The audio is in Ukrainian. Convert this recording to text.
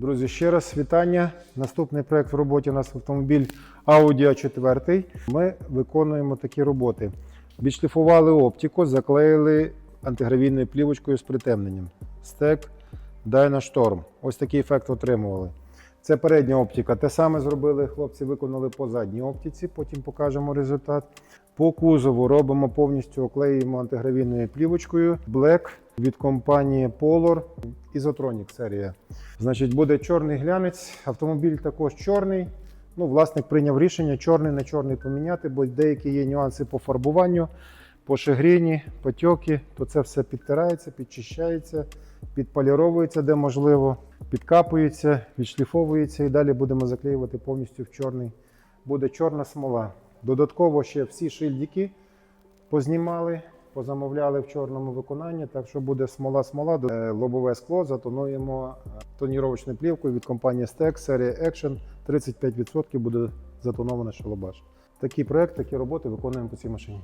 Друзі, ще раз вітання. Наступний проект в роботі у нас автомобіль Audi A4. Ми виконуємо такі роботи. Відшліфували оптику, заклеїли антигравійною плівочкою з притемненням. Стек Dynastorm. Ось такий ефект отримували. Це передня оптика. Те саме зробили хлопці, виконали по задній оптиці, потім покажемо результат. По кузову робимо повністю оклеюємо антигравійною плівочкою Black від компанії Polar Isotronic серія. Значить, буде чорний глянець. Автомобіль також чорний. Ну, власник прийняв рішення чорний на чорний поміняти, бо деякі є нюанси по фарбуванню, по шигріні, потьоки, то це все підтирається, підчищається, підполіровується, де можливо, підкапується, відшліфовується і далі будемо заклеювати повністю в чорний. Буде чорна смола. Додатково ще всі шильдики познімали, позамовляли в чорному виконанні, так що буде смола-смола, Е, лобове скло затонуємо е, тоніровочною плівкою від компанії Stex, серії Action. 35% буде затоноване шалобаш. Такий проект, такі роботи виконуємо по цій машині.